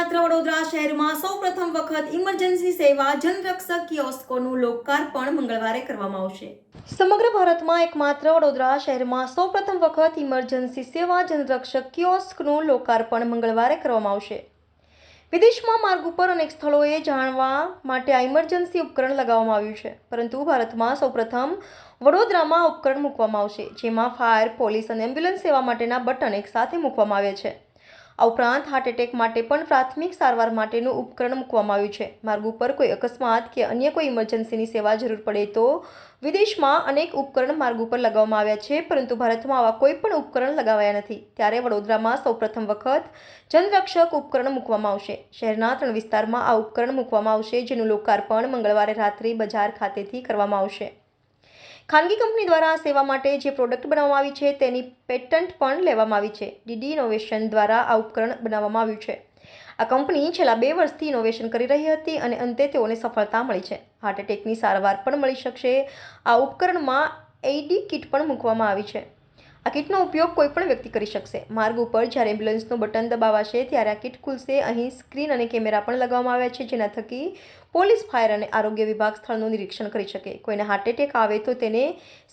એકમાત્ર વડોદરા શહેરમાં સૌપ્રથમ વખત ઇમરજન્સી સેવા જનરક્ષક કિયોસ્કોનું લોકાર્પણ મંગળવારે કરવામાં આવશે. સમગ્ર ભારતમાં એકમાત્ર વડોદરા શહેરમાં સૌપ્રથમ વખત ઇમરજન્સી સેવા જનરક્ષક કિયોસ્કનું લોકાર્પણ મંગળવારે કરવામાં આવશે. વિદેશમાં માર્ગ ઉપર અનેક સ્થળોએ જાણવા માટે આ ઇમરજન્સી ઉપકરણ લગાવવામાં આવ્યું છે. પરંતુ ભારતમાં સૌપ્રથમ વડોદરામાં ઉપકરણ મૂકવામાં આવશે, જેમાં ફાયર, પોલીસ અને એમ્બ્યુલન્સ સેવા માટેના બટન એકસાથે મૂકવામાં આવે છે. આ ઉપરાંત હાર્ટ એટેક માટે પણ પ્રાથમિક સારવાર માટેનું ઉપકરણ મૂકવામાં આવ્યું છે. માર્ગ ઉપર કોઈ અકસ્માત કે અન્ય કોઈ ઇમરજન્સીની સેવા જરૂર પડે તો વિદેશમાં અનેક ઉપકરણ માર્ગ ઉપર લગાવવામાં આવ્યા છે, પરંતુ ભારતમાં આવા કોઈ પણ ઉપકરણ લગાવાયા નથી. ત્યારે વડોદરામાં સૌપ્રથમ વખત જનરક્ષક ઉપકરણ મૂકવામાં આવશે. શહેરના ત્રણ વિસ્તારમાં આ ઉપકરણ મૂકવામાં આવશે, જેનું લોકાર્પણ મંગળવારે રાત્રે બજાર ખાતેથી કરવામાં આવશે. ખાનગી કંપની દ્વારા આ સેવા માટે જે પ્રોડક્ટ બનાવવામાં આવી છે તેની પેટન્ટ પણ લેવામાં આવી છે. ડીડી ઇનોવેશન દ્વારા આ ઉપકરણ બનાવવામાં આવ્યું છે. આ કંપની છેલ્લા બે વર્ષથી ઇનોવેશન કરી રહી હતી અને અંતે તેઓને સફળતા મળી છે. હાર્ટ એટેકની સારવાર પણ મળી શકશે. આ ઉપકરણમાં એઈડી કિટ પણ મૂકવામાં આવી છે. આ કિટનો ઉપયોગ કોઈ પણ વ્યક્તિ કરી શકશે. માર્ગ ઉપર જ્યારે એમ્બ્યુલન્સનું બટન દબાવાશે ત્યારે આ કિટ ખુલશે. અહીં સ્ક્રીન અને કેમેરા પણ લગાવવામાં આવ્યા છે જેના થકી પોલીસ, ફાયર અને આરોગ્ય વિભાગ સ્થળનું નિરીક્ષણ કરી શકે. કોઈને હાર્ટ એટેક આવે તો તેને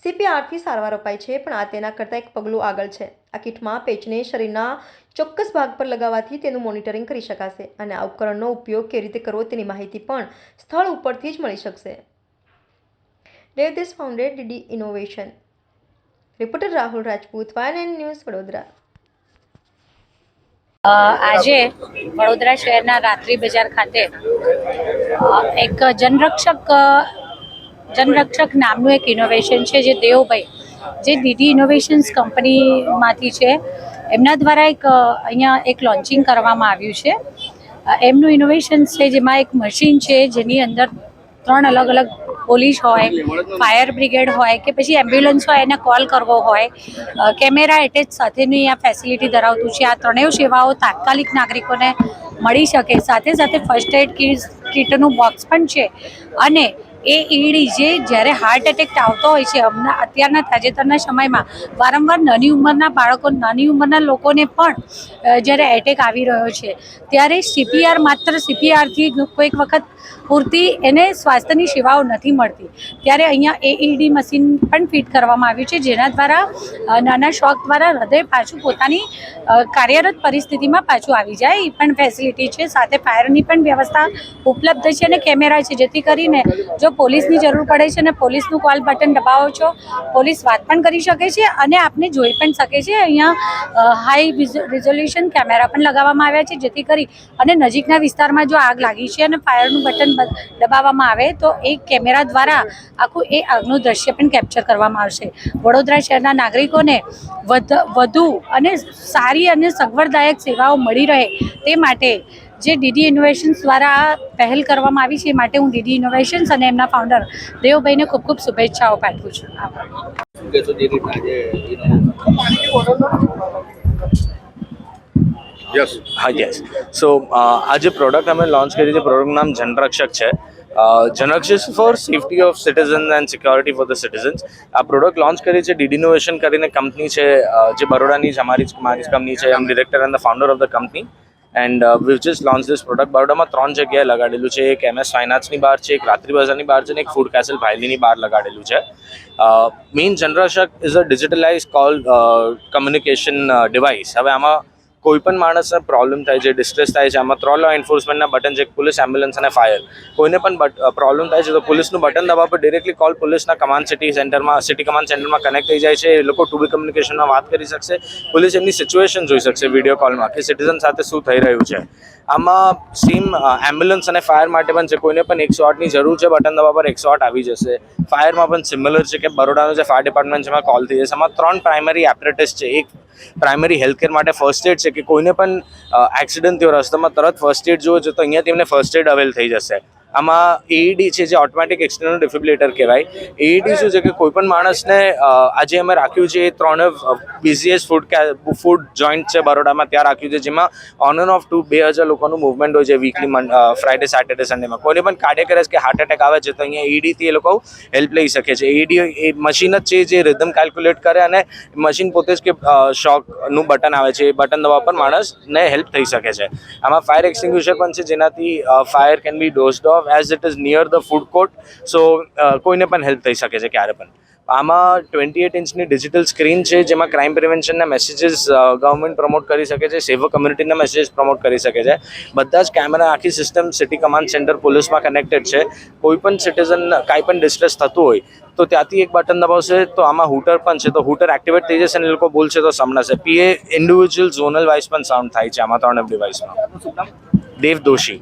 સીપીઆરથી સારવાર અપાય છે, પણ આ તેના કરતાં એક પગલું આગળ છે. આ કિટમાં પેચને શરીરના ચોક્કસ ભાગ પર લગાવવાથી તેનું મોનિટરિંગ કરી શકાશે અને આ ઉપકરણનો ઉપયોગ કેવી રીતે કરવો તેની માહિતી પણ સ્થળ ઉપરથી જ મળી શકશે. Devdesh founded DD innovation. Reporter Rahul Rajput, વાયન news Vadodara. આજે વડોદરા શહેરના રાત્રિ બજાર ખાતે એક જનરક્ષક જનરક્ષક નામનું એક ઇનોવેશન છે જે દેવભાઈ, જે ડીડી ઇનોવેશન્સ કંપનીમાંથી છે. એમના દ્વારા એક અહીંયા એક લોન્ચિંગ કરવામાં આવ્યું છે. એમનું ઇનોવેશન છે જેમાં એક મશીન છે જેની અંદર ત્રણ અલગ અલગ પોલીસ હોય, ફાયર બ્રિગેડ હોય કે પછી એમ્બ્યુલન્સ હોય એને કોલ કરવો હોય કેમેરા એટેચ સાથેની આ ફેસિલિટી ધરાવતું છે. આ ત્રણેય સેવાઓ તાત્કાલિક નાગરિકોને મળી શકે. સાથે સાથે ફર્સ્ટ એડ કિટ કીટનું બોક્સ પણ છે. અને એ ઈડી જે જ્યારે હાર્ટ એટેક આવતો હોય છે, હમણાં અત્યારના તાજેતરના સમયમાં, વારંવાર નાની ઉંમરના બાળકો, નાની ઉંમરના લોકોને પણ જ્યારે એટેક આવી રહ્યો છે, ત્યારે સીપીઆર માત્ર સીપીઆરથી કોઈક વખત પૂરતી એને સ્વાસ્થ્યની સેવાઓ નથી મળતી. ત્યારે અહીંયા એઈડી મશીન પણ ફિટ કરવામાં આવ્યું છે, જેના દ્વારા નાના શોખ દ્વારા હૃદય પાછું પોતાની કાર્યરત પરિસ્થિતિમાં પાછું આવી જાય. એ પણ ફેસિલિટી છે, સાથે ફાયરની પણ વ્યવસ્થા ઉપલબ્ધ છે અને કેમેરા છે, જેથી કરીને જો પોલીસની જરૂર પડે છે અને પોલીસનું કોલ બટન દબાવો છો, પોલીસ વાત પણ કરી શકે છે અને આપને જોઈ પણ શકે છે. અહીંયા હાઈ રિઝોલ્યુશન કેમેરા પણ લગાવવામાં આવ્યા છે, જેથી કરી અને નજીકના વિસ્તારમાં જો આગ લાગી છે અને ફાયરનું બટન દબાવવામાં આવે, તો એ કેમેરા દ્વારા આખું એ આગનું દ્રશ્ય પણ કેપ્ચર કરવામાં આવશે. વડોદરા શહેરના નાગરિકોને વધુ અને સારી અને સગવડદાયક સેવાઓ મળી રહે તે માટે જે ડીડી ઇનોવેશન્સ દ્વારા પહેલ કરવામાં આવી છે એ માટે હું ડીડી ઇનોવેશન્સ અને એમના ફાઉન્ડર દેવભાઈને ખૂબ ખૂબ શુભેચ્છાઓ પાઠવું છું. યસ હા યસ સો આ જે પ્રોડક્ટ અમે લોન્ચ કરી છે પ્રોડક્ટનું નામ જનરક્ષક છે. Janrakshak for safety of citizen and security for the citizens આ પ્રોડક્ટ લોન્ચ કરી છે ડીડી ઇનોવેશન કરીને કંપની છે જે બરોડાની જ અમારી જ મારી કંપની છે. M director and the founder of the company and we've just launch this product બરોડામાં ત્રણ જગ્યાએ લગાડેલું છે. એક એમએસ ફાઇનાન્સની બહાર છે, એક રાત્રિ બજારની બહાર છે અને એક ફૂડ કેસલ ભાયલીની બહાર લગાડેલું છે. મેઇન શક is a digitalise call communication device હવે આમાં કોઈ પણ માણસને પ્રોબ્લેમ થાય છે ડિસ્ટ્રેસ થાય છે, આમાં ત્રણ લો એન્ફોર્સમેન્ટના બટન છે પોલીસ એમ્બ્યુલન્સ અને ફાયર કોઈને પણ પ્રોબ્લેમ થાય છે, તો પોલીસનું બટન દબાવ પર ડિરેક્ટલી કોલ પોલીસના કમાન્ડ સિટી સેન્ટરમાં સિટી કમાન્ડ સેન્ટરમાં કનેક્ટ થઈ જાય છે. એ લોકો ટુ બી કમ્યુનિકેશનમાં વાત કરી શકશે. પોલીસ એમની સિચ્યુએશન જોઈ શકશે વીડિયો કોલમાં કે સિટીઝન સાથે શું થઈ રહ્યું છે. આમાં સેમ એમ્બ્યુલન્સ અને ફાયર માટે પણ છે કોઈને પણ એકસો આઠની જરૂર છે બટન દબાવ પર એકસો આઠ આવી જશે. ફાયરમાં પણ સિમિલર છે કે બરોડાનું જે ફાયર ડિપાર્ટમેન્ટ છે, એમાં કોલ થઈ જશે. આમાં ત્રણ પ્રાઇમરી એપરેટિસ છે. એક પ્રાઇમરી હેલ્થકેર માટે ફર્સ્ટ એડ છે કે કોઈને પણ એક્સિડન્ટ થયો, રસ્તામાં તરત ફર્સ્ટ એડ જોવો છે તો અહીંયા તેમને ફર્સ્ટ એડ અવેલ થઈ જશે. આમાં એઈડી છે જે ઓટોમેટિક એક્સટર્નલ ડિફિબ્રિલેટર કહેવાય. એઈડી શું છે કે કોઈ પણ માણસને આજે અમે રાખ્યું છે એ ત્રણ બિઝીએસ્ટ ફૂડ ફૂડ જોઈન્ટ છે બરોડામાં ત્યાં રાખ્યું છે, જેમાં ઓન એન્ડ ઓફ ટુ બે હજાર લોકોનું મુવમેન્ટ હોય છે વીકલી ફ્રાઈડે સેટરડે સન્ડેમાં કોઈને પણ કાર્ડિયક અરેસ્ટ કે હાર્ટ એટેક આવે છે તો અહીંયા એઈડીથી એ લોકો હેલ્પ લઈ શકે છે. એઈડી એ મશીન જ છે જે રિધમ કેલ્ક્યુલેટ કરે અને મશીન પોતે જ કે શોકનું બટન આવે છે. એ બટન દબાવવા પર માણસને હેલ્પ થઈ શકે છે. આમાં ફાયર એક્સટિંગ્યુશર પણ છે જેનાથી fire can be doused off as it is near the food court so કોઈને પણ હેલ્પ થઈ શકે છે ક્યારે પણ. આમાં ટ્વેન્ટી એટ ઇંચની ડિજિટલ સ્ક્રીન છે જેમાં ક્રાઇમ પ્રિવેન્શનના મેસેજીસ ગવર્મેન્ટ પ્રમોટ કરી શકે છે સેવર કમ્યુનિટીના મેસેજીસ પ્રમોટ કરી શકે છે. બધા જ કેમેરા આખી સિસ્ટમ સિટી કમાન્ડ સેન્ટર પોલીસમાં કનેક્ટેડ છે. કોઈ પણ સિટીઝન કાંઈ પણ ડિસ્ટ્રેસ થતું હોય તો ત્યાંથી એક બટન દબાવશે તો આમાં હૂટર પણ છે. તો હૂટર એક્ટિવેટ થઈ જશે અને એ લોકો બોલશે તો સંભળાશે પીએ ઇન્ડિવિજ્યુઅલ ઝોનલ વાઇઝ પણ સાઉન્ડ થાય છે આમાં ત્રણ ડિવાઇસમાં દેવ દોશી.